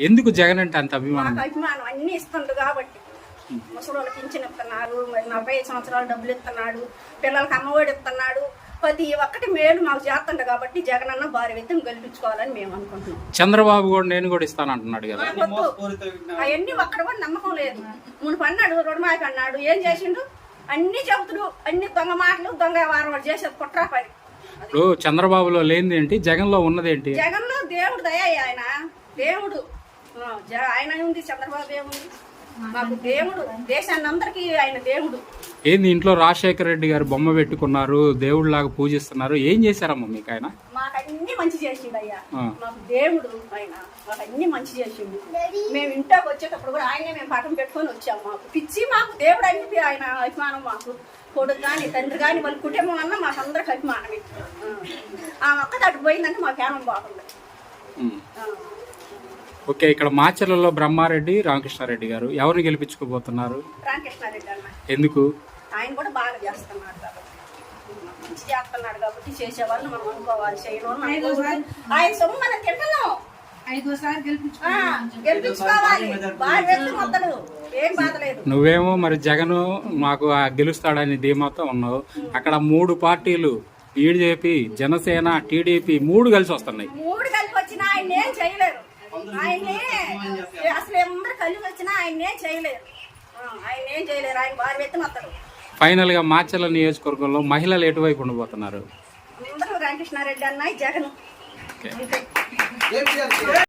ఎందుకు జగన్ అంటే అంత అభిమానం? అభిమానం అన్ని ఇస్తుండు కాబట్టి. ముసలి పింఛన్ ఇస్తున్నారు మరి నలభై ఐదు సంవత్సరాలు డబ్బులు ఇస్తున్నాడు పిల్లలకి అమ్మఒడి ఇస్తున్నాడు. ప్రతి ఒక్కటి మేలు మాకు చేస్తుండ కాబట్టి జగన్ అన్న భారీ విత్తం గెలిపించుకోవాలని మేము అనుకుంటున్నాం. చంద్రబాబు కూడా నేను కూడా ఇస్తాను అంటున్నాడు కదా అవన్నీ ఒక్కడ కూడా నమ్మకం లేదు. మునుపు అన్నాడు రుణమాకి అన్నాడు. ఏం చేసిండు? అన్ని చెబుతుడు అన్ని దొంగ మాటలు దొంగ వారం చేసేది కుట్రా పని ఇప్పుడు చంద్రబాబులో లేనిది ఏంటి జగన్లో ఉన్నది ఏంటి జగన్లో దేవుడు దయ ఆయన. దేవుడు. ఆయన ఉంది చంద్రబాబు ఏముంది? మాకు దేవుడు. దేశాన్ని అందరికీ ఆయన దేవుడు. ఏంది ఇంట్లో రాజశేఖర రెడ్డి గారు బొమ్మ పెట్టుకున్నారు దేవుడిలాగా పూజిస్తున్నారు ఏం చేశారమ్మా మీకు ఆయన? మాకు అన్ని మంచి చేసిండు అయ్యా. మాకు దేవుడు ఆయన. మాకు అన్ని మంచి చేసిండు. మేము ఇంట్లోకి వచ్చేటప్పుడు కూడా ఆయనే మేము పటం పెట్టుకొని వచ్చాము మాకు. పిచ్చి మాకు దేవుడు అంటే ఆయన అభిమానం మాకు. కొడుకు కానీ తండ్రి కానీ వాళ్ళ కుటుంబం అన్న మాకు అందరికి అభిమానమే. ఆ. ఆ మొక్క తట్టు పోయిందంటే మాకు ఏమం బాగుంది. ఓకే ఇక్కడ మాచర్లలో బ్రహ్మారెడ్డి రామకృష్ణారెడ్డి గారు. ఎవరిని గెలిపించుకోబోతున్నారు? రామకృష్ణారెడ్డి అన్న. ఎందుకు? ఆయన కూడా బాగా చేస్తున్నాడు కాబట్టి మంచి చేస్తున్నాడు కాబట్టి చేసేవాళ్ళు మనం అనుకోవాలి. చేయడం ఆయన సొమ్ము మనం తింటున్నాం ఐదోసారి గెలిపించు ఆ, గెలిపించుకోవాలి. బాగా వెళ్తే మొత్తడు ఏం బాధ లేదు. నువ్వేమో మరి జగన్ మాకు ఆ గెలుస్తాడని ధీమాతో ఉన్నావు. అక్కడ మూడు పార్టీలు బీజేపీ జనసేన టీడీపీ మూడు కలిసి వస్తున్నాయి. మూడు కలిపి వచ్చినా ఆయన ఏం చేయలేరు. ఆయన్ని అసలు అందరు కలిపి వచ్చినా ఆయన ఏం చేయలేరు. ఆ, ఆయన ఏం చేయలేరు. ఆయన బాగా వెత్తిన వస్తాడు ఫైనల్గా మాచర్ల నియోజకవర్గంలో మహిళలు ఎటువైపు ఉండబోతున్నారు? అందరూ రామకృష్ణారెడ్డి అన్నాయి జగన్.